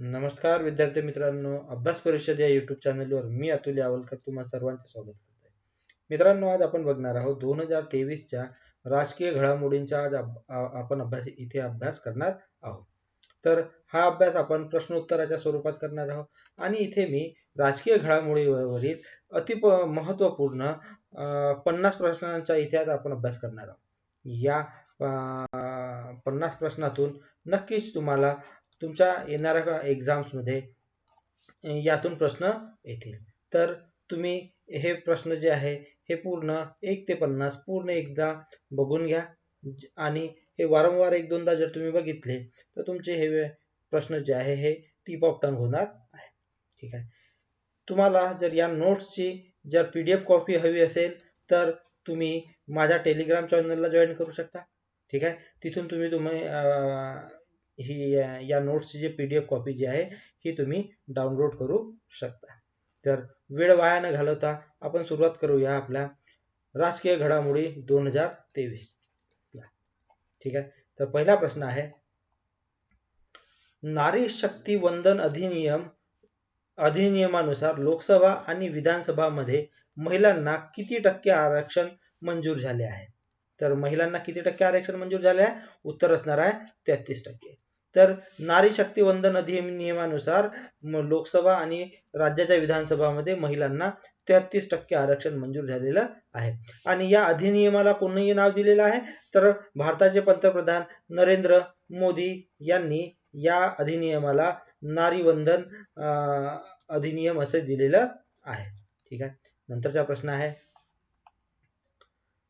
नमस्कार विद्यार्थी मित्रांनो अभ्यास परिषद या युट्यूब चॅनलवर मी अतुल यावलकर तुम्हा सर्वांचं स्वागत करतो मित्रांनो आज आपण बघणार आहोत दोन हजार तेवीसच्या राजकीय घडामोडींचा आज आपण अभ्यास इथे अभ्यास करणार आहोत. तर हा अभ्यास आपण प्रश्नोत्तराच्या स्वरूपात करणार आहोत आणि इथे मी राजकीय घडामोडीवरील अति महत्त्वपूर्ण पन्नास प्रश्नांचा इथे आज आपण अभ्यास करणार आहोत. या पन्नास प्रश्नातून नक्कीच तुम्हाला तुमच्या येणाऱ्या एक्झाम्समध्ये यातून प्रश्न येतील. तर तुम्ही हे प्रश्न जे आहे हे पूर्ण एक ते पन्नास पूर्ण एकदा बघून घ्या. आणि हे वारंवार एक दोनदा जर तुम्ही बघितले तर तुमचे हे प्रश्न जे आहे हे टीप ऑफ टंग होणार आहे. ठीक आहे? तुम्हाला जर या नोट्सची जर पी डी एफ कॉपी हवी असेल तर तुम्ही माझ्या टेलिग्राम चॅनलला जॉईन करू शकता. ठीक आहे? तिथून तुम्ही तुम्ही ही या नोट्सची जी पी डी एफ कॉपी जी आहे ही तुम्ही डाउनलोड करू शकता. तर वेळ वाया न घालवता आपण सुरुवात करूया आपल्या राजकीय घडामोडी दोन हजार तेवीस ठीक आहे? तर पहिला प्रश्न आहे नारी शक्ती वंदन अधिनियम अधिनियमानुसार लोकसभा आणि विधानसभा मध्ये महिलांना किती टक्के आरक्षण मंजूर झाले आहे? तर महिलांना किती टक्के आरक्षण मंजूर झाले आहे? उत्तर असणार आहे तेहतीस टक्के. तर नारी शक्ती वंदन अधिनियमानुसार लोकसभा आणि राज्याच्या विधानसभामध्ये महिलांना तेहतीस टक्के आरक्षण मंजूर झालेलं आहे. आणि या अधिनियमाला कोणीही नाव दिलेलं आहे? तर भारताचे पंतप्रधान नरेंद्र मोदी यांनी या अधिनियमाला नारी वंदन अधिनियम असे दिलेलं आहे. ठीक आहे? नंतरचा प्रश्न आहे.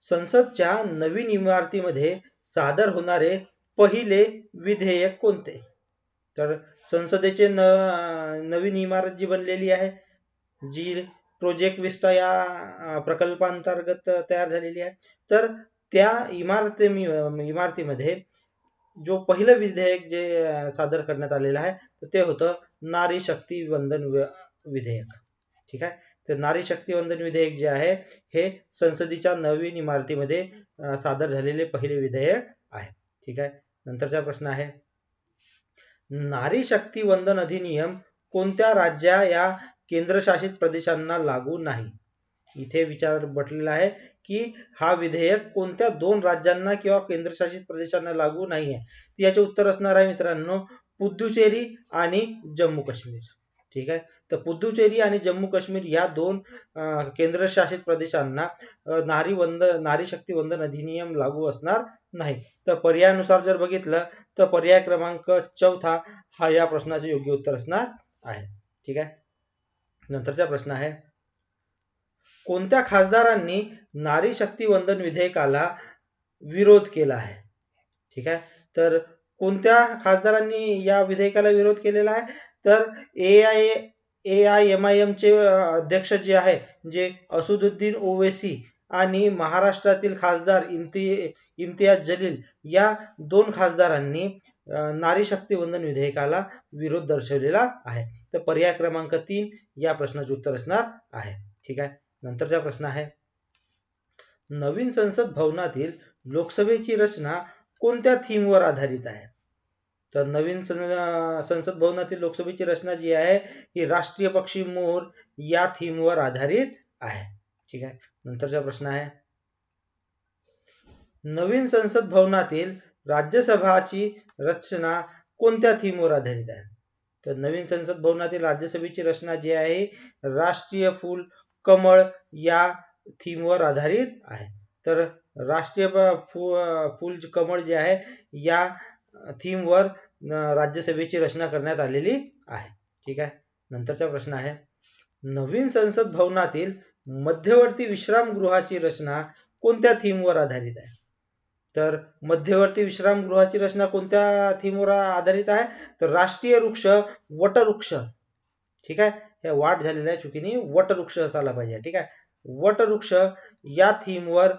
संसदच्या नवीन इमारतीमध्ये सादर होणारे पहिले विधेयक कोणते? तर संसदेचे न नवीन इमारत जी बनलेली आहे जी प्रोजेक्ट विस्ता या प्रकल्पांतर्गत तयार झालेली आहे तर त्या इमारती इमारतीमध्ये जो पहिलं विधेयक जे सादर करण्यात आलेलं आहे तर ते होतं नारी शक्ती वंदन विधेयक. ठीक आहे? तर नारी शक्ती वंदन विधेयक जे आहे हे संसदेच्या नवीन इमारतीमध्ये सादर झालेले पहिले विधेयक आहे. ठीक आहे? नंतरचा प्रश्न आहे. नारी शक्ती वंदन अधिनियम कोणत्या राज्या या केंद्रशासित प्रदेशांना लागू नाही? इथे विचार म्हटलेला आहे की हा विधेयक कोणत्या दोन राज्यांना किंवा केंद्रशासित प्रदेशांना लागू नाही आहे याचे उत्तर असणार आहे मित्रांनो पुद्दुचेरी आणि जम्मू काश्मीर ठीक आहे? तर पुद्दुचेरी आणि जम्मू काश्मीर या दोन केंद्रशासित प्रदेशांना नारी वंद नारी शक्ती वंदन अधिनियम लागू असणार नाही. तर पर्यायानुसार जर बघितलं तर पर्याय क्रमांक चौथा हा या प्रश्नाचे योग्य उत्तर असणार आहे. ठीक आहे? नंतरचा प्रश्न आहे. कोणत्या खासदारांनी नारी शक्ती वंदन विधेयकाला विरोध केला आहे? ठीक आहे? तर कोणत्या खासदारांनी या विधेयकाला विरोध केलेला आहे? तर A I A I M I एमचे अध्यक्ष जे आहे जे असुदुद्दीन ओवेसी आणि महाराष्ट्रातील खासदार इम्ति इम्तियाज जलील या दोन खासदारांनी नारी शक्ती वंदन विधेयकाला विरोध दर्शवलेला आहे. तर पर्याय क्रमांक तीन या प्रश्नाचे उत्तर असणार आहे. ठीक आहे? नंतरचा प्रश्न आहे. नवीन संसद भवनातील लोकसभेची रचना कोणत्या थीमवर आधारित आहे? तर नवीन संसद भवनातील लोकसभेची रचना जी आहे ही राष्ट्रीय पक्षी मोर या थीमवर आधारित आहे. ठीक आहे? नंतरचा प्रश्न आहे. नवीन संसद भवनातील राज्यसभाची रचना कोणत्या थीमवर आधारित आहे? तर नवीन संसद भवनातील राज्यसभेची रचना जी आहे राष्ट्रीय फूल कमळ या थीमवर आधारित आहे. तर राष्ट्रीय फूल कमळ जे आहे या थीमवर राज्यसभेची रचना करण्यात आलेली आहे. ठीक आहे? नंतरचा प्रश्न आहे. नवीन संसद भवनातील मध्यवर्ती विश्रामगृहाची रचना कोणत्या थीमवर आधारित आहे? तर मध्यवर्ती विश्रामगृहाची रचना कोणत्या थीमवर आधारित आहे? तर राष्ट्रीय वृक्ष वटवृक्ष. ठीक आहे? हे वाट झालेल्या चुकीने वटवृक्ष असायला पाहिजे. ठीक आहे? वटवृक्ष या थीमवर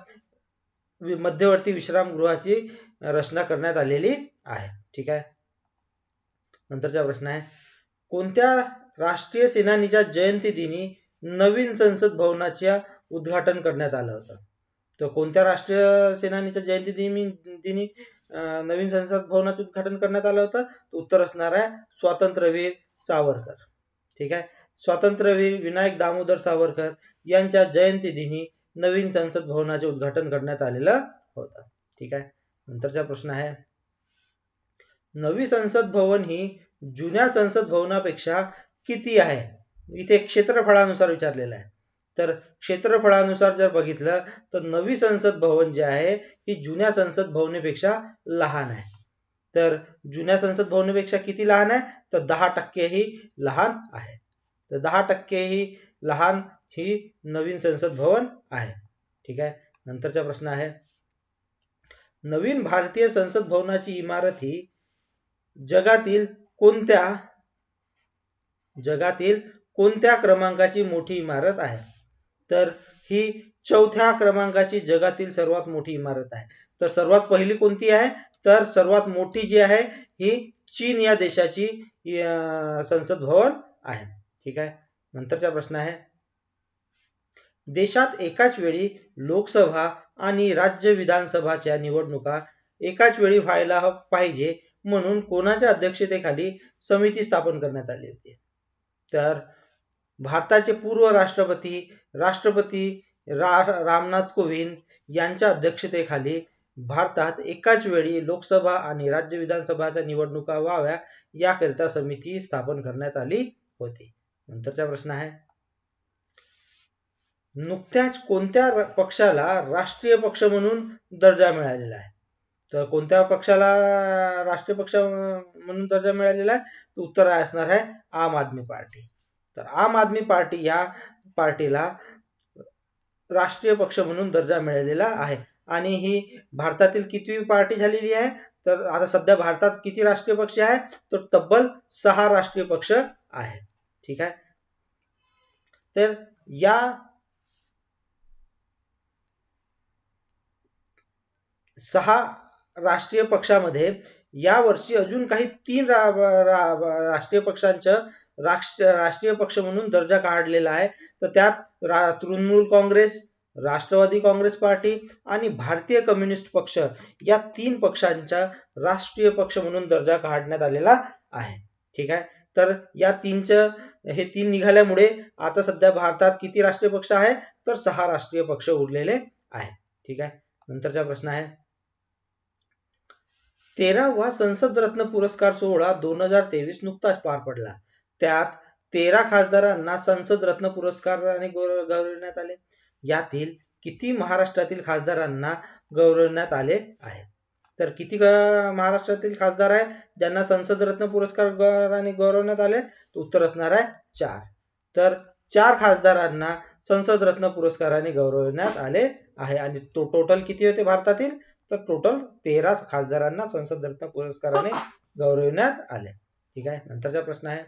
मध्यवर्ती विश्रामगृहाची रचना करण्यात आलेली आहे. ठीक आहे? नंतरचा प्रश्न आहे. कोणत्या राष्ट्रीय सेनानीच्या जयंती दिनी नवीन संसद भवनाच्या उद्घाटन करण्यात आलं होतं? तर कोणत्या राष्ट्रीय सेनानीच्या जयंती दिनी दिनी नवीन संसद भवनाचं उद्घाटन करण्यात आलं होतं? तर उत्तर असणार आहे स्वातंत्र्यवीर सावरकर. ठीक आहे? स्वातंत्र्यवीर विनायक दामोदर सावरकर यांच्या जयंती दिनी नवीन संसद भवनाचे उद्घाटन करण्यात आलेलं होतं. ठीक आहे? नंतरचा प्रश्न आहे. नवी संसद भवन ही जुन्या संसद भवनापेक्षा किती आहे? इथे क्षेत्रफळानुसार विचारलेलं आहे. तर क्षेत्रफळानुसार जर बघितलं तर नवी संसद भवन जे आहे ही जुन्या संसद भवनेपेक्षा लहान आहे. तर जुन्या संसद भवनेपेक्षा किती लहान आहे? तर दहा टक्के ही लहान आहे. तर दहा टक्के ही लहान ही नवीन संसद भवन आहे. ठीक आहे? नंतरचा प्रश्न आहे. नवीन भारतीय संसद भवनाची इमारत ही जगातील कोणत्या जगातील कोणत्या क्रमांकाची मोठी इमारत आहे? तर ही चौथ्या क्रमांकाची जगातील सर्वात मोठी इमारत आहे. तर सर्वात पहिली कोणती आहे? तर सर्वात मोठी जी आहे ही चीन या देशाची अं, संसद भवन आहे. ठीक आहे? नंतरचा प्रश्न आहे. देशात एकाच वेळी लोकसभा आणि राज्य विधानसभाच्या निवडणुका एकाच वेळी व्हायला पाहिजे म्हणून कोणाच्या अध्यक्षतेखाली समिती स्थापन करण्यात आली होती. तर भारताचे पूर्व राष्ट्रपती राष्ट्रपती रा रामनाथ कोविंद यांच्या अध्यक्षतेखाली भारतात एकाच वेळी लोकसभा आणि राज्य विधानसभाच्या निवडणुका व्हाव्या याकरिता समिती स्थापन करण्यात आली होती. नंतरचा प्रश्न आहे. नुकत्याच कोणत्या पक्षाला राष्ट्रीय पक्ष म्हणून दर्जा मिळालेला आहे? तर कोणत्या पक्षाला राष्ट्रीय पक्ष म्हणून दर्जा मिळालेला आहे? तर उत्तर आहे असणार आहे आम आदमी पार्टी. तर आम आदमी पार्टी या पार्टीला राष्ट्रीय पक्ष म्हणून दर्जा मिळालेला आहे. आणि ही भारतातील कितवी पार्टी झालेली आहे? तर आता सध्या भारतात किती राष्ट्रीय पक्ष आहे? तर तब्बल सहा राष्ट्रीय पक्ष आहे. ठीक आहे? तर या सहा राष्ट्रीय पक्षामध्ये यावर्षी अजून काही तीन रा, रा, राष्ट्रीय पक्षांचं राष्ट्र राष्ट्रीय पक्ष म्हणून दर्जा काढलेला आहे. तर त्यात रा, तृणमूल काँग्रेस राष्ट्रवादी काँग्रेस पार्टी आणि भारतीय कम्युनिस्ट पक्ष या तीन पक्षांचा राष्ट्रीय पक्ष म्हणून दर्जा काढण्यात आलेला आहे. ठीक आहे? तर या तीनचं हे तीन निघाल्यामुळे आता सध्या भारतात किती राष्ट्रीय पक्ष आहे? तर सहा राष्ट्रीय पक्ष उरलेले आहे ठीक आहे? नंतरचा प्रश्न आहे. तेरावा संसद रत्न पुरस्कार सोहळा दोन हजार तेवीस नुकताच पार पडला. त्यात तेरा खासदारांना संसद रत्न पुरस्काराने गौरवण्यात आले. यातील किती महाराष्ट्रातील खासदारांना गौरवण्यात आले आहे तर किती महाराष्ट्रातील खासदार आहे ज्यांना संसद रत्न पुरस्काराने गौरवण्यात आले उत्तर असणार आहे चार. तर चार खासदारांना संसद रत्न पुरस्काराने गौरवण्यात आले आहे. आणि तो टोटल किती होते भारतातील? तर टोटल तेरा खासदारांना संसद रत्न पुरस्काराने गौरवण्यात आले. ठीक आहे? नंतरचा प्रश्न आहे.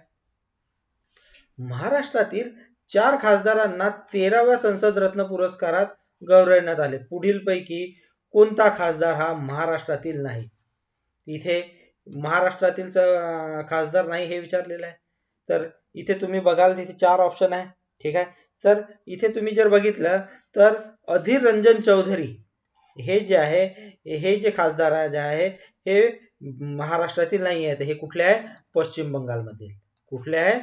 महाराष्ट्रातील चार खासदारांना तेराव्या संसद रत्न पुरस्कारात गौरवण्यात आले. पुढील पैकी कोणता खासदार हा महाराष्ट्रातील नाही? इथे महाराष्ट्रातील खासदार नाही हे विचारलेलं आहे. तर इथे तुम्ही बघाल तिथे चार ऑप्शन आहे. ठीक आहे? तर इथे तुम्ही जर बघितलं तर अधीर रंजन चौधरी हे जे आहे हे जे खासदार जे आहे हे महाराष्ट्रातील नाही आहेत हे कुठले आहे? पश्चिम बंगालमधील. कुठले आहे?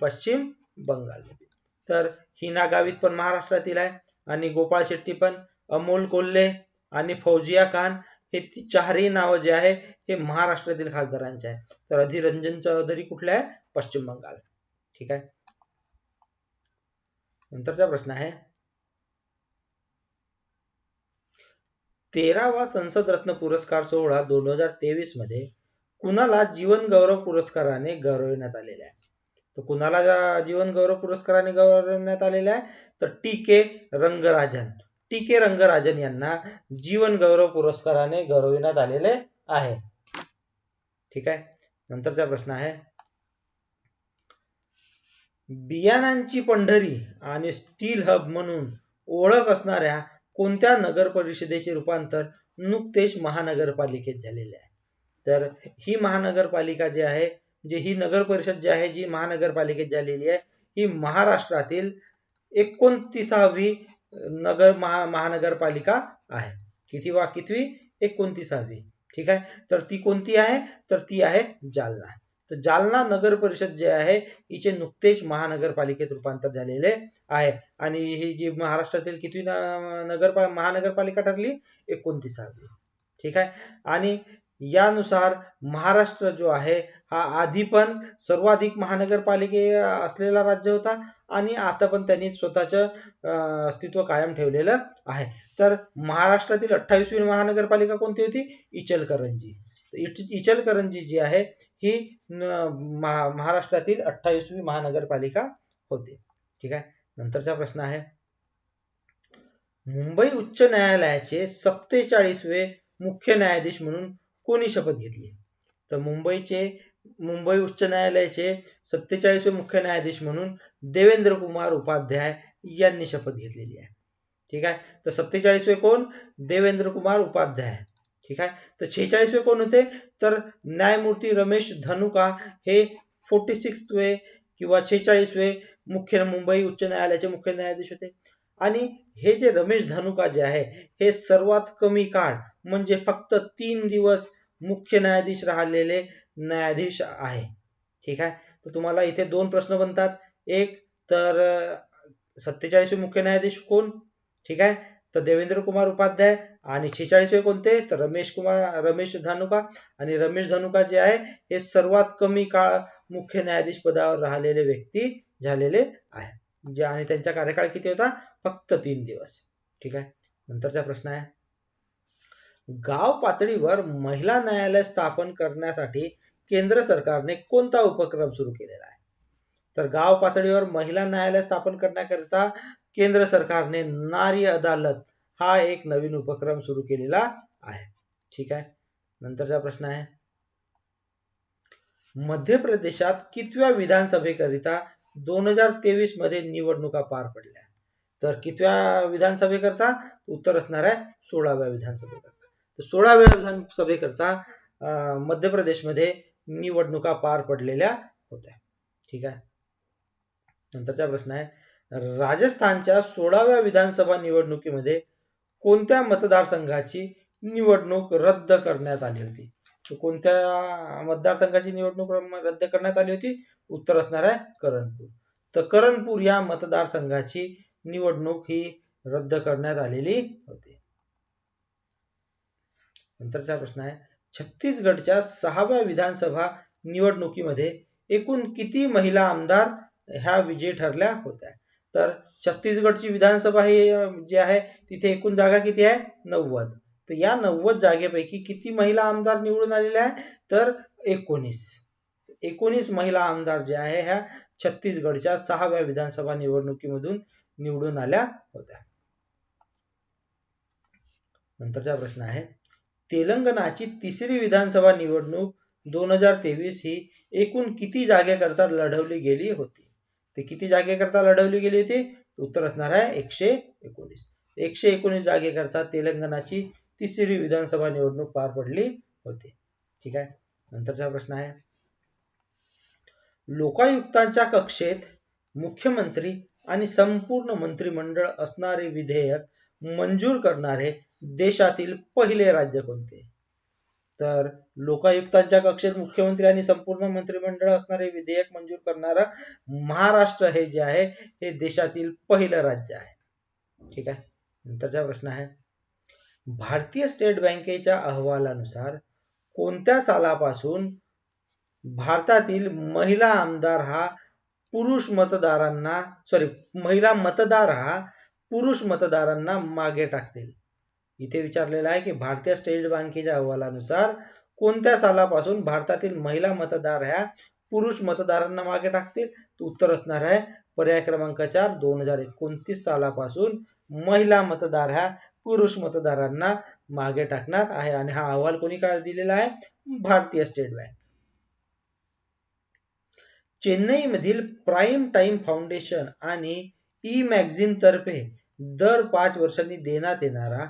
पश्चिम बंगालमधील. तर हिना गावित पण महाराष्ट्रातील आहे आणि गोपाळ शेट्टी पण अमोल कोल्हे आणि फौजिया खान हे ती चारही नावं जे आहे हे महाराष्ट्रातील खासदारांचे आहे तर अधिरंजन चौधरी कुठले आहे? पश्चिम बंगाल. ठीक आहे. नंतरचा प्रश्न आहे. तेरावा संसद रत्न पुरस्कार सोहळा दोन हजार तेवीसमध्ये कुणाला जीवन गौरव पुरस्काराने गौरवण्यात आलेले आहे? तर कुणाला जीवन गौरव पुरस्काराने गौरवण्यात आलेले आहे? तर T K Rangarajan. T K Rangarajan यांना जीवन गौरव पुरस्काराने गौरविण्यात आलेले आहे. ठीक आहे? नंतरचा प्रश्न आहे. बियाणांची पंढरी आणि स्टील हब म्हणून ओळख असणाऱ्या कोणत्या नगर परिषदेचे रूपांतर नुकतेच महानगरपालिकेत झालेले आहे? तर ही महानगरपालिका जी आहे जे ही नगर परिषद जी आहे जी महानगरपालिकेत झालेली आहे ही महाराष्ट्रातील एकोणतीसावी नगर महा महानगरपालिका आहे. किती वा कितवी? एकोणतीसावी. ठीक आहे? तर ती कोणती आहे? तर ती आहे जालना. तर जालना नगर परिषद जे आहे हिचे नुकतेच महानगरपालिकेत रूपांतर झालेले आहे. आणि ही जी महाराष्ट्रातील किती नगरपा महानगरपालिका ठरली? एकोणतीसावी ठीक आहे? आणि यानुसार महाराष्ट्र जो आहे हा आधी पण सर्वाधिक महानगरपालिके असलेला राज्य होता आणि आता पण त्यांनी स्वतःचं अस्तित्व कायम ठेवलेलं आहे. तर महाराष्ट्रातील अठ्ठावीसवी महानगरपालिका कोणती होती? इचलकरंजी. इचलकरंजी जी आहे ही महाराष्ट्रातील अठ्ठावीसवी महानगरपालिका होती. ठीक आहे? नंतरचा प्रश्न आहे. मुंबई उच्च न्यायालयाचे सत्तेचाळीसवे मुख्य न्यायाधीश म्हणून कोणी शपथ घेतली? तर मुंबईचे मुंबई उच्च न्यायालयाचे सत्तेचाळीसवे मुख्य न्यायाधीश म्हणून देवेंद्र कुमार उपाध्याय यांनी शपथ घेतलेली आहे. ठीक आहे? तर सत्तेचाळीसवे कोण? देवेंद्र कुमार उपाध्याय. ठीक आहे? तर छेचाळीसवे कोण होते? तर न्यायमूर्ती रमेश धनुका हे फोर्टी सिक्सवे किंवा छेचाळीसवे मुख्य मुंबई उच्च न्यायालयाचे मुख्य न्यायाधीश होते. आणि हे जे रमेश धनुका जे आहे हे सर्वात कमी काळ म्हणजे फक्त तीन दिवस मुख्य न्यायाधीश राहिलेले न्यायाधीश आहे. ठीक आहे? तर तुम्हाला इथे दोन प्रश्न बनतात. एक तर सत्तेचाळीसवे मुख्य न्यायाधीश कोण? ठीक आहे? तर देवेंद्र कुमार उपाध्याय आणि छेचाळीसवे कोणते? तर रमेश कुमार रमेश धानुका. आणि रमेश धानुका जे आहे हे सर्वात कमी काळ मुख्य न्यायाधीश पदावर राहिलेले व्यक्ती झालेले आहे. जे आणि त्यांचा कार्यकाळ किती होता? फक्त तीन दिवस. ठीक आहे? नंतरचा प्रश्न आहे. गाव पातळीवर महिला न्यायालय स्थापन करण्यासाठी केंद्र सरकारने कोणता उपक्रम सुरू केलेला आहे? तर गाव पातळीवर महिला न्यायालय स्थापन करण्याकरिता केंद्र सरकारने नारी अदालत हा एक नवीन उपक्रम सुरू केलेला आहे. ठीक आहे? नंतरचा प्रश्न आहे. मध्य प्रदेशात कितव्या विधानसभेकरिता दोन हजार तेवीसमध्ये निवडणुका पार पडल्या? तर कितव्या विधानसभेकरता? उत्तर असणार आहे सोळाव्या विधानसभेकरता. तर सोळाव्या विधानसभेकरता मध्य प्रदेशमध्ये निवडणुका पार पडलेल्या होत्या. ठीक आहे? नंतरचा प्रश्न आहे. राजस्थानच्या सोळाव्या विधानसभा निवडणुकीमध्ये कोणत्या मतदारसंघाची निवडणूक रद्द करण्यात आली होती? कोणत्या मतदारसंघाची निवडणूक रद्द करण्यात आली होती? उत्तर असणार आहे करणपूर. तर करणपूर या मतदारसंघाची निवडणूक ही रद्द करण्यात आलेली होती. नंतरचा प्रश्न आहे छत्तीसगडच्या सहाव्या विधानसभा निवडणुकीमध्ये एकूण किती महिला आमदार ह्या विजयी ठरल्या होत्या? तर छत्तीसगडची विधानसभा ही जी आहे तिथे एकूण जागा किती आहे? नव्वद. तर या नव्वद जागेपैकी किती महिला आमदार निवडून आलेल्या आहे तर एकोणीस. एकोणीस महिला आमदार जे आहे ह्या छत्तीसगडच्या सहाव्या विधानसभा निवडणुकीमधून निवडून आल्या होत्या. नंतरचा प्रश्न आहे तेलंगणाची तिसरी विधानसभा निवडणूक दोन हजार तेवीस ही एकूण किती जागेकरता लढवली गेली होती? ते किती जागेकरता लढवली गेली होती? उत्तर असणार आहे एकशे एकोणीस. एकशे एकोणीस जागेकरता तेलंगणाची तिसरी विधानसभा निवडणूक पार पडली होती. ठीक आहे? नंतरचा प्रश्न आहे. लोकायुक्तांच्या कक्षेत मुख्यमंत्री आणि संपूर्ण मंत्रिमंडळ असणारे विधेयक मंजूर करणारे देशातील पहिले राज्य कोणते? तर लोकायुक्तांच्या कक्षेत मुख्यमंत्री आणि संपूर्ण मंत्रिमंडळ असणारे विधेयक मंजूर करणारा महाराष्ट्र हे जे आहे हे देशातील पहिलं राज्य आहे. ठीक आहे? नंतरचा प्रश्न आहे. भारतीय स्टेट बँकेच्या अहवालानुसार कोणत्या सालापासून भारतातील महिला आमदार हा पुरुष मतदारांना सॉरी महिला मतदार हा पुरुष मतदारांना मागे टाकतील? इथे विचारलेलं आहे की भारतीय स्टेट बँकेच्या अहवालानुसार कोणत्या सालापासून भारतातील महिला मतदार ह्या पुरुष मतदारांना मागे टाकतील? उत्तर असणार आहे पर्याय क्रमांक चार दोन हजार एकोणतीस सालापासून महिला मतदार ह्या पुरुष मतदारांना मागे टाकणार आहे. आणि हा अहवाल कोणी काय दिलेला आहे? भारतीय स्टेट बँक. चेन्नई मधील प्राईम टाइम फाउंडेशन आणि ई मॅगझिन तर्फे दर पाच वर्षांनी देण्यात येणारा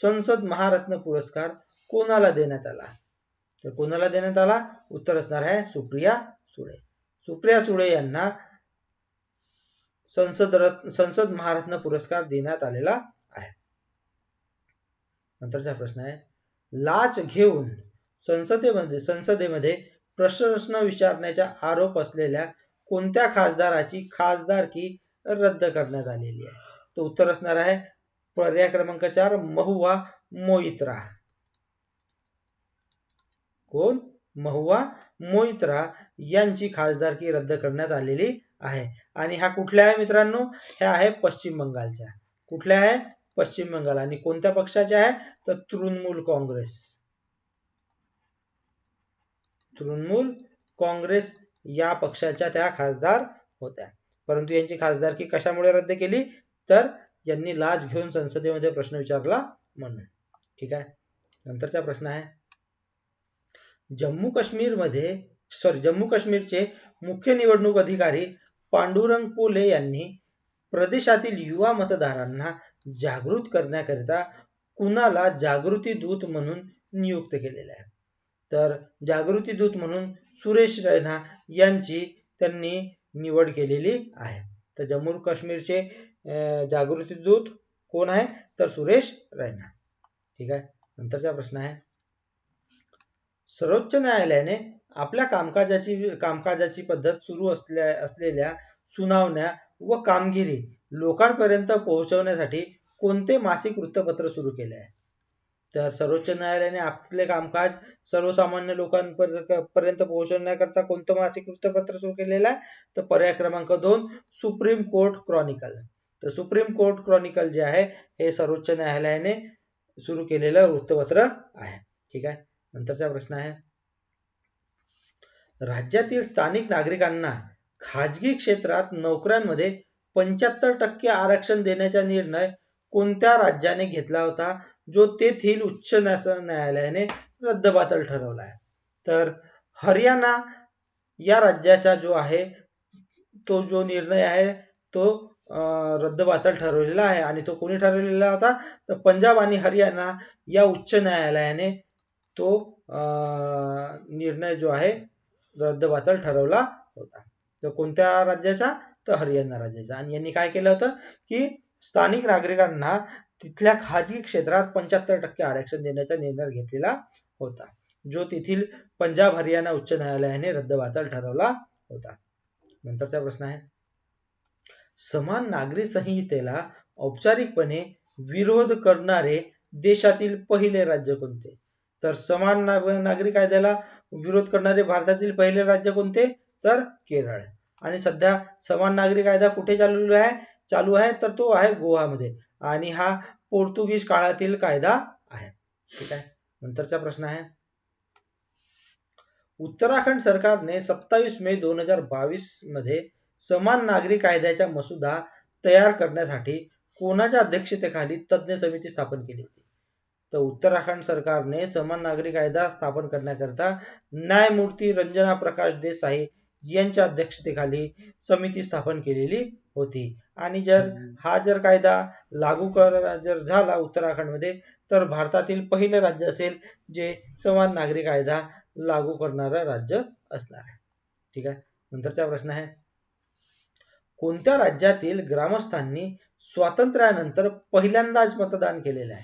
संसद महारत्न पुरस्कार कोणाला देण्यात आला? तर कोणाला देण्यात आला? उत्तर असणार आहे सुप्रिया सुळे. सुप्रिया सुळे यांना संसद रत्न संसद महारत्न पुरस्कार देण्यात आलेला आहे. नंतरचा प्रश्न आहे लाच घेऊन संसदेमध्ये संसदेमध्ये प्रश्न विचारण्याचा आरोप असलेल्या कोणत्या खासदाराची खासदारकी रद्द करण्यात आलेली आहे? तर उत्तर असणार आहे पर्याय क्रमांक चार महुआ मोइत्रा. कोण? महुआ मोइत्रा यांची खासदारकी रद्द करण्यात आलेली आहे. आणि हा कुठल्या आहे मित्रांनो? ह्या आहे पश्चिम बंगालच्या. कुठल्या आहे? पश्चिम बंगाल. आणि कोणत्या पक्षाच्या आहे? तर तृणमूल काँग्रेस. तृणमूल काँग्रेस या पक्षाच्या त्या खासदार होत्या. परंतु यांची खासदारकी कशामुळे रद्द केली? तर यांनी लाच घेऊन संसदेमध्ये प्रश्न विचारला म्हणून. ठीक आहे? नंतरचा प्रश्न आहे. जम्मू काश्मीरमध्ये सॉरी जम्मू काश्मीरचे मुख्य निवडणूक अधिकारी पांडुरंग पोले यांनी प्रदेशातील युवा मतदारांना जागृत करण्याकरिता कुणाला जागृती दूत म्हणून नियुक्त केलेले आहे? तर जागृती दूत म्हणून सुरेश रैना यांची त्यांनी निवड केलेली आहे. तर जम्मू काश्मीरचे जागृती दूत कोण आहे? तर सुरेश रैना. ठीक आहे? नंतरचा प्रश्न आहे. सर्वोच्च न्यायालयाने आपल्या कामकाजाची कामकाजाची पद्धत सुरू असल्या असलेल्या सुनावण्या व कामगिरी लोकांपर्यंत पोहोचवण्यासाठी कोणते मासिक वृत्तपत्र सुरू केले आहे? तर सर्वोच्च न्यायालयाने आपले कामकाज सर्वसामान्य लोकांपर्यंत पोहोचवण्याकरता कोणतं मासिक वृत्तपत्र सुरू केलेलं आहे? तर पर्याय क्रमांक दोन सुप्रीम कोर्ट क्रॉनिकल. तर सुप्रीम कोर्ट क्रॉनिकल जे आहे हे सर्वोच्च न्यायालयाने सुरू केलेलं वृत्तपत्र आहे. ठीक आहे? नंतरचा प्रश्न आहे. राज्यातील स्थानिक नागरिकांना खाजगी क्षेत्रात नोकऱ्यांमध्ये पंच्याहत्तर टक्के आरक्षण देण्याचा निर्णय कोणत्या राज्याने घेतला होता जो तेथील उच्च न्यायालयाने रद्दबातल ठरवला आहे? तर हरियाणा या राज्याचा जो आहे तो जो निर्णय आहे तो रद्दबातल ठरवलेला आहे आणि तो कोणी ठरवलेला होता? तर पंजाब आणि हरियाणा या उच्च न्यायालयाने तो निर्णय जो आहे रद्दबातल ठरवला होता. तर कोणत्या राज्याचा? तर हरियाणा राज्याचा. आणि यांनी काय केलं होतं? की स्थानिक नागरिकांना तिथल्या खाजगी क्षेत्रात पंच्याहत्तर टक्के आरक्षण देण्याचा निर्णय घेतलेला होता जो तेथील पंजाब हरियाणा उच्च न्यायालयाने रद्दबातल ठरवला होता. नंतरचा प्रश्न आहे. समान नागरी संहितेला औपचारिकपणे विरोध करणारे देशातील पहिले राज्य कोणते? तर समान नागरी कायद्याला विरोध करणारे भारतातील पहिले राज्य कोणते? तर केरळ. आणि सध्या समान नागरी कायदा कुठे चालू आहे? चालू आहे तर तो आहे गोवामध्ये. आणि हा पोर्तुगीज काळातील कायदा आहे. ठीक आहे? नंतरचा प्रश्न आहे. उत्तराखंड सरकारने सत्तावीस मे दोन हजार बावीसमध्ये समान नागरी कायद्याचा मसुदा तयार करण्यासाठी कोणाच्या अध्यक्षतेखाली तज्ज्ञ समिती स्थापन केली होती? तर उत्तराखंड सरकारने समान नागरी कायदा स्थापन करण्याकरता न्यायमूर्ती रंजना प्रकाश देसाई यांच्या अध्यक्षतेखाली समिती स्थापन केलेली होती. आणि जर हा जर कायदा लागू कर जर झाला उत्तराखंडमध्ये तर भारतातील पहिलं राज्य असेल जे समान नागरी कायदा लागू करणारं राज्य असणार आहे. ठीक आहे? नंतरचा प्रश्न आहे. कोणत्या राज्यातील ग्रामस्थांनी स्वातंत्र्यानंतर पहिल्यांदाच मतदान केलेलं आहे?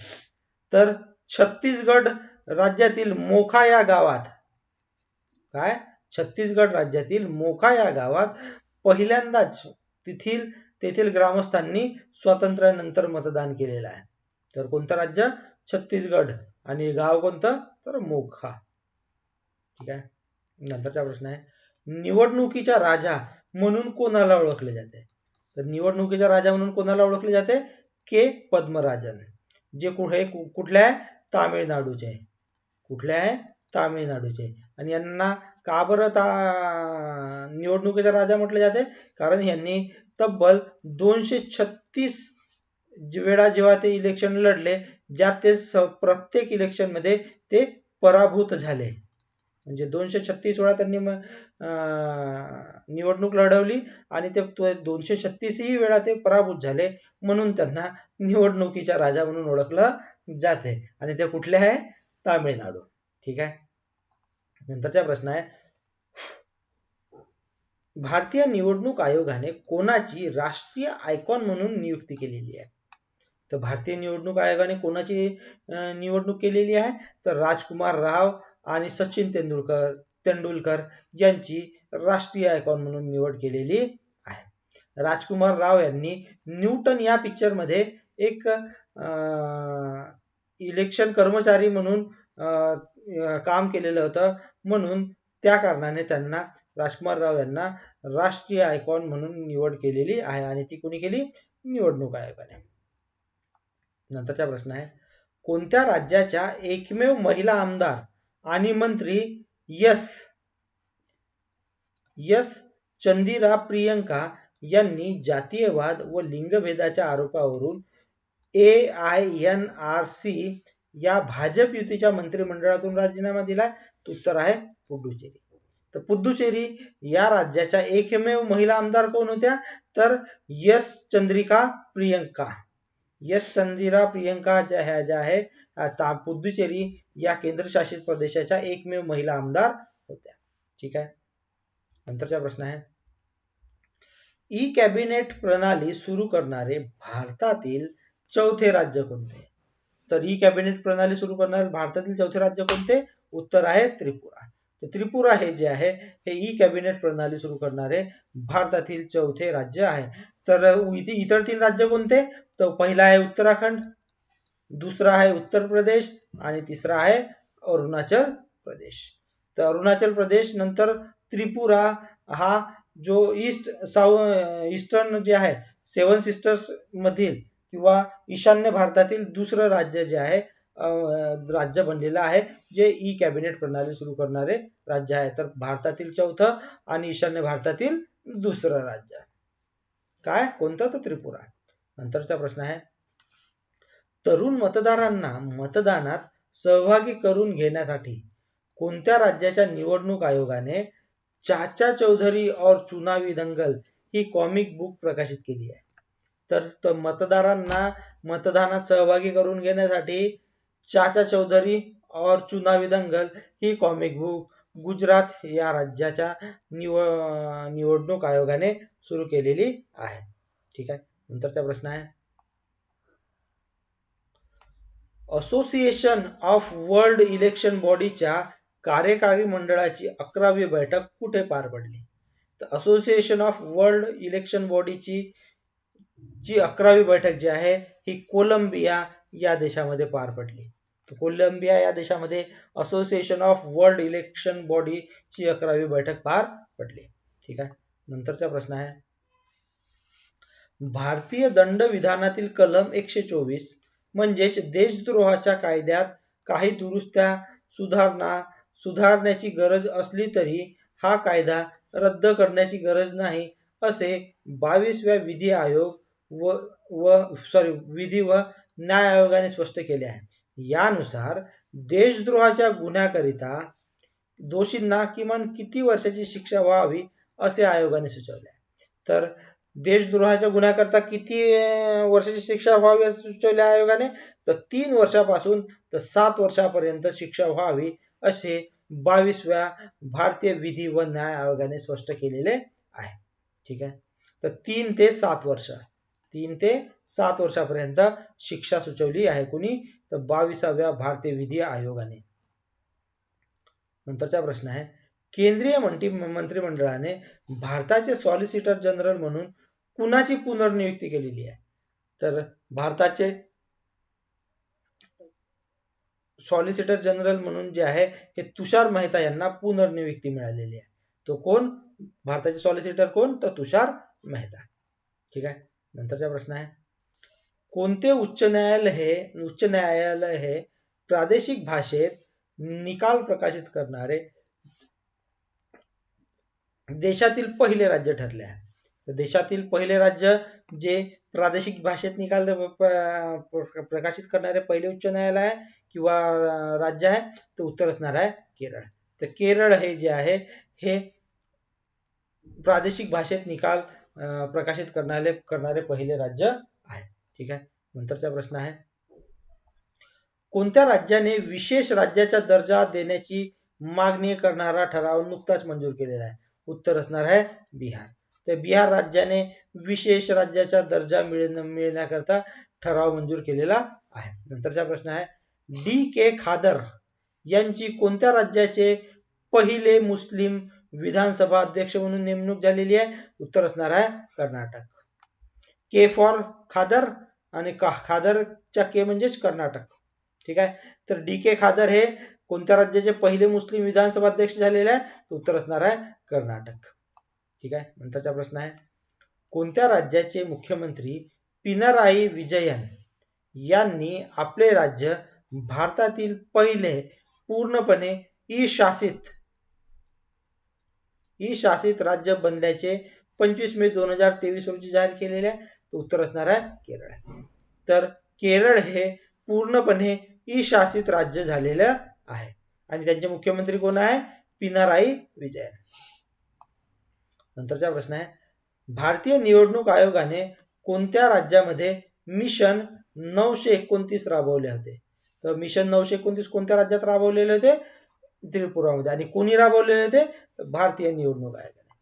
तर छत्तीसगड राज्यातील मोखा या गावात काय? छत्तीसगड राज्यातील मोखा या गावात पहिल्यांदाच तेथील तेथील ग्रामस्थांनी स्वातंत्र्यानंतर मतदान केलेलं आहे. तर कोणतं राज्य? छत्तीसगड. आणि गाव कोणतं? तर मोखा. ठीक आहे? नंतरचा प्रश्न आहे. निवडणुकीचा राजा म्हणून कोणाला ओळखले जाते? तर निवडणुकीचा राजा म्हणून कोणाला ओळखले जाते? के. पद्मराजन. जे कुठे कुठल्या आहे? तामिळनाडूचे कुठल्या आहे? तामिळनाडूचे आणि यांना का बरं ता निवडणुकीचा राजा म्हटले जाते? कारण यांनी तब्बल दोनशे छत्तीस वेळा जेव्हा ते इलेक्शन लढले ज्यात ते प्रत्येक इलेक्शनमध्ये ते पराभूत झाले. म्हणजे दोनशे छत्तीस वेळा त्यांनी निवडणूक लढवली आणि ते दोनशे छत्तीसही वेळा ते पराभूत झाले म्हणून त्यांना निवडणुकीच्या राजा म्हणून ओळखलं जाते. आणि ते कुठले आहे? तामिळनाडू. ठीक आहे? नंतरचा प्रश्न आहे. भारतीय निवडणूक आयोगाने कोणाची राष्ट्रीय आयकॉन म्हणून नियुक्ती केलेली आहे? तर भारतीय निवडणूक आयोगाने कोणाची निवडणूक केलेली आहे? तर राजकुमार राव आणि सचिन तेंडुलकर. तेंडुलकर यांची राष्ट्रीय आयकॉन म्हणून निवड केलेली आहे. राजकुमार राव यांनी न्यूटन या पिक्चरमध्ये एक इलेक्शन कर्मचारी म्हणून अं, काम केलेलं होतं. म्हणून त्या कारणाने त्यांना राजकुमार राव यांना राष्ट्रीय आयकॉन म्हणून निवड केलेली आहे आणि ती कोणी केली? निवडणूक आयोगाने. नंतरचा प्रश्न आहे कोणत्या राज्याच्या एकमेव महिला आमदार आणि मंत्री यस. यस चंदिरा प्रियंका यांनी जातीयवाद व लिंगभेदाच्या आरोपावरून A I N R C या भाजप युतीच्या मंत्रिमंडळातून राजीनामा दिला. उत्तर आहे पुडुचेरी. तर पुदुचेरी या राज्याच्या एकमेव महिला आमदार कोण होत्या? तर यस चंद्रिका प्रियंका. यस चंदिरा प्रियंका ज्या ह्या ज्या आहे पुद्दुचेरी पुदुचेरी या केंद्रशासित प्रदेशाच्या एकमेव महिला आमदार होत्या. ठीक आहे? नंतरचा प्रश्न आहे. ई कॅबिनेट प्रणाली सुरू करणारे भारतातील चौथे राज्य कोणते? तर ई कॅबिनेट प्रणाली सुरू करणारे भारतातील चौथे राज्य कोणते? उत्तर आहे त्रिपुरा. तर त्रिपुरा हे जे आहे हे ई कॅबिनेट प्रणाली सुरू करणारे भारतातील चौथे राज्य आहे. तर इतर तीन राज्य कोणते? तर पहिला आहे उत्तराखंड दुसरा आहे उत्तर प्रदेश आणि तिसरा आहे अरुणाचल प्रदेश. तर अरुणाचल प्रदेश नंतर त्रिपुरा हा जो ईस्ट साऊ ईस्टर्न जे आहे सेवन सिस्टर्स मधील किंवा ईशान्य भारतातील दुसरं राज्य जे आहे राज्य बनलेलं आहे जे ई कॅबिनेट प्रणाली सुरू करणारे राज्य आहे. तर भारतातील चौथं आणि ईशान्य भारतातील दुसरं राज्य. काय? कोणतं? तर त्रिपुरा. नंतरचा प्रश्न आहे. तरुण मतदारांना मतदानात सहभागी करून घेण्यासाठी कोणत्या राज्याच्या निवडणूक आयोगाने चाचा चौधरी और चुनावी दंगल ही कॉमिक बुक प्रकाशित केली आहे? तर मतदारांना मतदानात सहभागी करून घेण्यासाठी चाचा चौधरी और चुनावी दंगल ही कॉमिक बुक गुजरात या राज्याच्या निव निवडणूक आयोगाने सुरू केलेली आहे. ठीक आहे? नंतरचा प्रश्न आहे. असोसिएशन ऑफ वर्ल्ड इलेक्शन बॉडीच्या कार्यकारी मंडळाची अकरावी बैठक कुठे पार पडली? तर असोसिएशन ऑफ वर्ल्ड इलेक्शन बॉडीची जी अकरावी बैठक जी आहे ही कोलंबिया या देशामध्ये पार पडली. कोलंबिया या देशामध्ये association of world election body ची अकरावी बैठक पार पडली. ठीक आहे? नंतरचा प्रश्न आहे. भारतीय दंड विधानातील कलम एकशे चोवीस म्हणजेच देशद्रोहाच्या कायद्यात काही दुरुस्त्या सुधारणा सुधारण्याची गरज असली तरी हा कायदा रद्द करण्याची गरज नाही असे बावीसव्या विधी आयोग व व सॉरी विधी व न्याय आयोगाने स्पष्ट केले आहे. यानुसार देशद्रोहाच्या गुन्ह्याकरिता दोषींना किमान किती वर्षाची शिक्षा व्हावी असे आयोगाने सुचवले तर देशद्रोहाच्या गुन्ह्याकरता किती वर्षाची शिक्षा व्हावी असं सुचवले आयोगाने तर तीन वर्षापासून तर सात वर्षापर्यंत शिक्षा व्हावी असे बावीसव्या भारतीय विधी व न्याय आयोगाने स्पष्ट केलेले आहे. ठीक आहे? तर तीन ते सात वर्ष तीन ते सात वर्षापर्यंत शिक्षा सुचवली आहे कुणी? तर बावीसाव्या भारतीय विधी आयोगाने. नंतरचा प्रश्न आहे केंद्रीय मंत्री मंत्रिमंडळाने भारताचे सॉलिसिटर जनरल म्हणून कुणाची पुनर्नियुक्ती केलेली आहे? तर भारताचे सॉलिसिटर जनरल म्हणून जे आहे हे तुषार मेहता यांना पुनर्नियुक्ती मिळालेली आहे. तो कोण? भारताचे सॉलिसिटर कोण? तर तुषार मेहता. ठीक आहे? नंतरचा प्रश्न आहे. कोणते उच्च न्यायालय हे उच्च न्यायालय हे प्रादेशिक भाषेत निकाल प्रकाशित करणारे देशातील पहिले राज्य ठरले आहे? देशातील पहिले राज्य जे प्रादेशिक भाषेत निकाल प्रकाशित करणारे पहिले उच्च न्यायालय आहे किंवा राज्य आहे तर उत्तर असणार आहे केरळ. तर केरळ हे जे आहे हे प्रादेशिक भाषेत निकाल प्रकाशित करणारे करणारे पहिले राज्य आहे. ठीक आहे? नंतरचा प्रश्न आहे. कोणत्या राज्याने विशेष राज्याचा दर्जा देण्याची मागणी करणारा ठराव नुकताच मंजूर केलेला आहे? उत्तर असणार आहे बिहार. तर बिहार राज्याने विशेष राज्याचा दर्जा मिळण्याकरता ठराव मंजूर केलेला आहे. नंतरचा प्रश्न आहे डी के खादर यांची कोणत्या राज्याचे पहिले मुस्लिम विधानसभा अध्यक्ष म्हणून नेमणूक झालेली आहे? उत्तर असणार आहे कर्नाटक. के फॉर खादर आणि खादरच्या के म्हणजेच कर्नाटक. ठीक आहे? तर डी के खादर हे कोणत्या राज्याचे पहिले मुस्लिम विधानसभा अध्यक्ष झालेले आहे? उत्तर असणार आहे कर्नाटक. ठीक आहे? नंतरचा प्रश्न आहे. कोणत्या राज्याचे मुख्यमंत्री पिनाराई विजयन यांनी आपले राज्य भारतातील पहिले पूर्णपणे ई शासित ई शासित राज्य बनल्याचे पंचवीस मे दोन हजार तेवीस रोजी जाहीर केलेले आहे उत्तर असणार आहे केरळ. तर केरळ हे पूर्णपणे ई शासित राज्य झालेलं आहे. आणि त्यांचे मुख्यमंत्री कोण आहे? पिनाराई विजयन. नंतरचा प्रश्न आहे भारतीय निवडणूक आयोगाने कोणत्या राज्यामध्ये मिशन नऊशे एकोणतीस राबवले होते? तर मिशन नऊशे एकोणतीस कोणत्या राज्यात राबवलेले होते? त्रिपुरामध्ये. आणि कोणी राबवलेले होते? भारतीय निवडणूक आयोगाने.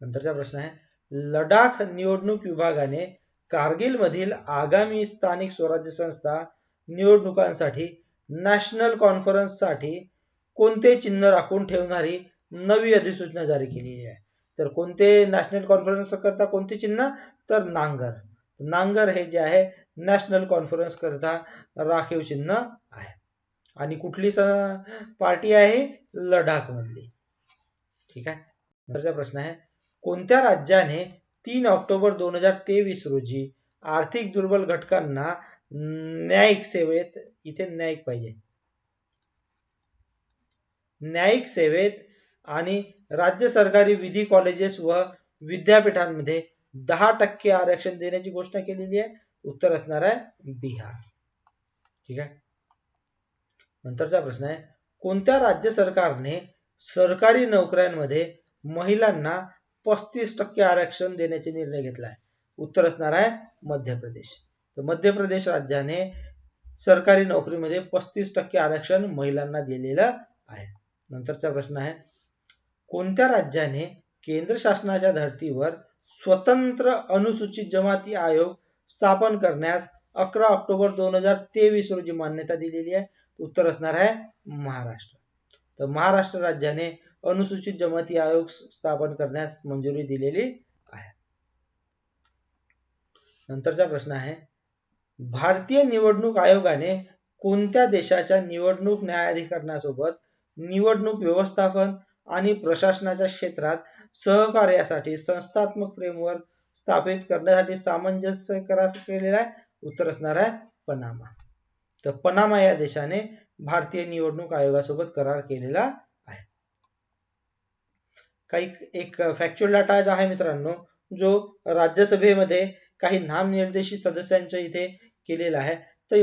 नंतरचा प्रश्न आहे लडाख निवडणूक विभागाने कारगिल मधील आगामी स्थानिक स्वराज्य संस्था निवडणुकांसाठी नॅशनल कॉन्फरन्ससाठी कोणते चिन्ह राखून ठेवणारी नवी अधिसूचना जारी केलेली आहे. तर कोणते नॅशनल कॉन्फरन्स करता कोणते चिन्ह? तर नांगर. नांगर हे जे आहे नॅशनल कॉन्फरन्स करता राखीव चिन्ह आहे. आणि कुठली पार्टी आहे? लडाख मधली ठीक आहे? प्रश्न आहे कोणत्या राज्याने तीन ऑक्टोबर दोन हजार तेवीस रोजी आर्थिक दुर्बल घटकांना न्यायिक सेवेत इथे न्यायिक पाहिजे. न्यायिक सेवेत आणि राज्य सरकारी विधी कॉलेजेस व विद्यापीठांमध्ये दहा टक्के आरक्षण देण्याची घोषणा केलेली आहे. उत्तर असणार आहे बिहार. ठीक आहे? नंतरचा प्रश्न आहे कोणत्या राज्य सरकारने सरकारी नोकऱ्यांमध्ये महिलांना पस्तीस टक्के आरक्षण देण्याचे निर्णय घेतला आहे उत्तर असणार आहे मध्य प्रदेश तर मध्य प्रदेश राज्याने सरकारी नोकरीमध्ये पस्तीस टक्के आरक्षण महिलांना दिलेलं आहे. नंतरचा प्रश्न आहे कोणत्या राज्याने केंद्र शासनाच्या धर्तीवर स्वतंत्र अनुसूचित जमाती आयोग स्थापन करण्यास अकरा ऑक्टोबर दोन हजार तेवीस रोजी मान्यता दिलेली आहे? उत्तर असणार आहे महाराष्ट्र. तर महाराष्ट्र राज्याने अनुसूचित जमाती आयोग स्थापन करण्यास मंजुरी दिलेली आहे. नंतरचा प्रश्न आहे भारतीय निवडणूक आयोगाने कोणत्या देशाच्या निवडणूक न्यायाधिकरणासोबत निवडणूक व्यवस्थापन आणि प्रशासनाच्या क्षेत्रात सहकार्यासाठी संस्थात्मक फ्रेमवर्क स्थापित करण्यासाठी सामंजस्य करार केलेला आहे. उत्तर असणार आहे पनामा. तर पनामा या देशाने भारतीय निवडणूक आयोगासोबत करार केलेला आहे. काही एक फॅक्च्युअल डाटा जो आहे मित्रांनो जो राज्यसभेमध्ये काही नामनिर्देशित सदस्यांच्या इथे केलेला आहे तर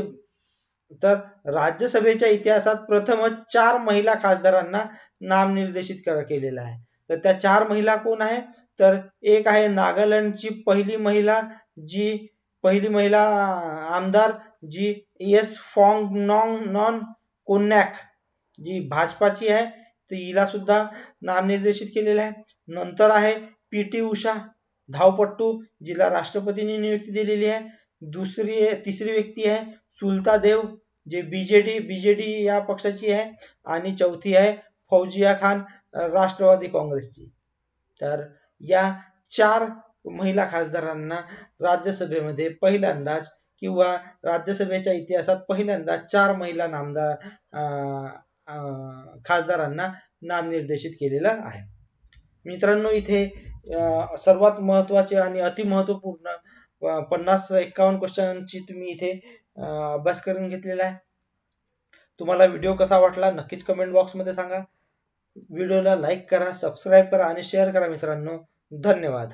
तर राज्यसभेच्या इतिहासात प्रथमच चार महिला खासदारांना नामनिर्देशित केलेला आहे. तर त्या चार महिला कोण आहे? तर एक आहे नागालँडची पहिली महिला जी पहिली महिला आमदार जी S Phangnon Konyak जी भाजपाची आहे तर हिला सुद्धा नामनिर्देशित केलेलं आहे. नंतर आहे पी टी उषा धावपट्टू जिला राष्ट्रपतींनी नियुक्ती दिलेली आहे. दुसरी तिसरी व्यक्ती आहे सुलता देव जे बीजेडी बीजेडी या पक्षाची आहे आणि चौथी आहे फौजिया खान राष्ट्रवादी काँग्रेसची. तर या चार महिला खासदारांना राज्यसभेमध्ये पहिल्यांदाच किंवा राज्यसभेच्या इतिहासात पहिल्यांदा चार महिला नामदार खासदारांना नामनिर्देशित केलेलं आहे. मित्रांनो इथे सर्वात महत्त्वाचे आणि अतिमहत्वपूर्ण पन्नास एक्कावन्न क्वेश्चनची तुम्ही इथे अभ्यास करून घेतलेला आहे. तुम्हाला व्हिडिओ कसा वाटला नक्कीच कमेंट बॉक्समध्ये सांगा. व्हिडिओला लाईक करा सबस्क्राईब करा आणि शेअर करा मित्रांनो. धन्यवाद.